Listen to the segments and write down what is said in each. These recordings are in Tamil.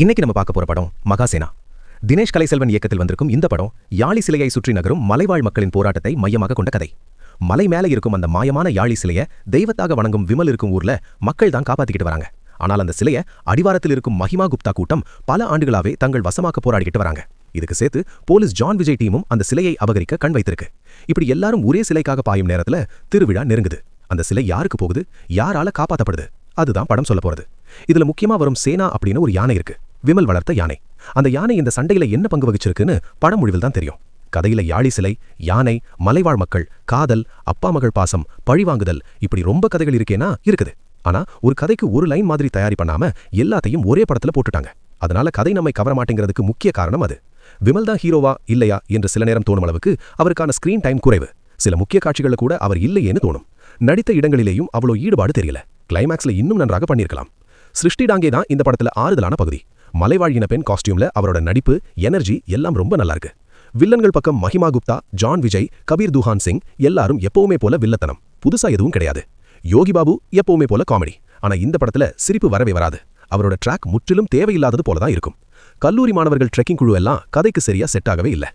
இன்னைக்கு நம்ம பார்க்க போற படம் மகாசேனா. தினேஷ் கலைசெல்வன் இயக்கத்தில் வந்திருக்கும் இந்த படம் யாழி சிலையை சுற்றி நகரும் மலைவாழ் மக்களின் போராட்டத்தை மையமாக கொண்ட கதை. மலை மேல இருக்கும் அந்த மாயமான யாழி சிலையை தெய்வத்தாக வணங்கும் விமல் இருக்கும் ஊர்ல மக்கள் தான் காப்பாத்திக்கிட்டு வராங்க. ஆனால் அந்த சிலைய அடிவாரத்தில் இருக்கும் மஹிமா குப்தா கூட்டம் பல ஆண்டுகளாவே தங்கள் வசமாக்க போராடிக்கிட்டு வராங்க. இதுக்கு சேர்த்து போலீஸ் ஜான் விஜய் டீமும் அந்த சிலையை அபகரிக்க கண் வைத்திருக்கு. இப்படி எல்லாரும் ஒரே சிலைக்காக பாயும் நேரத்துல திருவிழா நெருங்குது. அந்த சிலை யாருக்கு போகுது? யாரால காப்பாத்தப்படுது? அதுதான் படம் சொல்ல போறது. இதுல முக்கியமா வரும் சேனா அப்படின்னு ஒரு யானை இருக்கு. விமல் வளர்த்த யானை. அந்த யானை இந்த சண்டையில என்ன பங்கு வகிச்சிருக்குன்னு படம் முடிவில் தான் தெரியும். கதையில யாழி சிலை யானை மலைவாழ் மக்கள் காதல் அப்பா மகள் பாசம் பழிவாங்குதல் இப்படி ரொம்ப கதைகள் இருக்கேனா? இருக்குது. ஆனா ஒரு கதைக்கு ஒரு லைன் மாதிரி தயாரி பண்ணாம எல்லாத்தையும் ஒரே படத்துல போட்டுட்டாங்க. அதனால கதை நம்மை கவர மாட்டேங்கிறதுக்கு முக்கிய காரணம் அது. விமல் தான் ஹீரோவா இல்லையா என்று சில நேரம் தோணும் அளவுக்கு அவருக்கான ஸ்கிரீன் டைம் குறைவு. சில முக்கிய காட்சிகள்ல கூட அவர் இல்லையேன்னு தோணும். நடித்த இடங்களிலேயும் அவ்வளோ ஈடுபாடு தெரியல. கிளைமேக்ஸ்ல இன்னும் நன்றாக பண்ணியிருக்கலாம். சிருஷ்டி டாங்கே தான் இந்த படத்துல ஆறுதலான பகுதி. மலைவாழின பெண் காஸ்டியூம்ல அவரோட நடிப்பு எனர்ஜி எல்லாம் ரொம்ப நல்லா இருக்கு வில்லன்கள் பக்கம் மஹிமா குப்தா ஜான் விஜய் கபீர் துஹான் சிங் எல்லாரும் எப்பவுமே போல வில்லத்தனம். புதுசா எதுவும் கிடையாது. யோகி பாபு எப்பவுமே போல காமெடி ஆனா இந்த படத்துல சிரிப்பு வரவே வராது. அவரோட ட்ராக் முற்றிலும் தேவையில்லாதது போலதான் இருக்கும். கல்லூரி மாணவர்கள் ட்ரெக்கிங் குழு எல்லாம் கதைக்கு சரியா செட் ஆகவே இல்ல.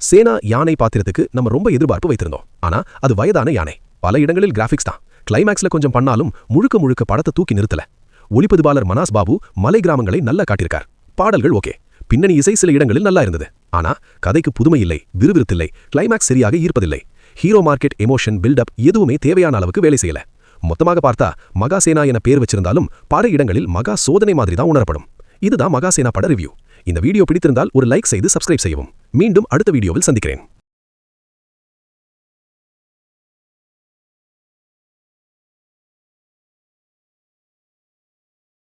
சேனா யானை பாத்திரத்துக்கு நம்ம ரொம்ப எதிர்பார்ப்பு வைத்திருந்தோம். ஆனா அது வயதான யானை. பல இடங்களில் கிராஃபிக்ஸ் தான். கிளைமேக்ஸ்ல கொஞ்சம் பண்ணாலும் முழுக்க முழுக்க படத்தை தூக்கி நிறுத்தல. ஒளிப்பதிவாளர் மனாஸ் பாபு மலை கிராமங்களை நல்லா காட்டியிருக்கார். பாடல்கள் ஓகே. பின்னணி இசை சில இடங்களில் நல்லா இருந்தது. ஆனா கதைக்கு புதுமை இல்லை விறுவிறுத்தில்லை கிளைமேக்ஸ் சரியாக ஈர்ப்பதில்லை. ஹீரோ மார்க்கெட் எமோஷன் பில்டப் எதுவுமே தேவையான அளவுக்கு வேலை செய்யல. மொத்தமாக பார்த்தா மகாசேனா என பேர் வச்சிருந்தாலும் பல இடங்களில் மகா சோதனை மாதிரி தான் உணரப்படும். இதுதான் மகாசேனா பட ரிவ்யூ இந்த வீடியோ பிடித்திருந்தால் ஒரு லைக் செய்து சப்ஸ்கிரைப் செய்யவும். மீண்டும் அடுத்த வீடியோவில் சந்திக்கிறேன்.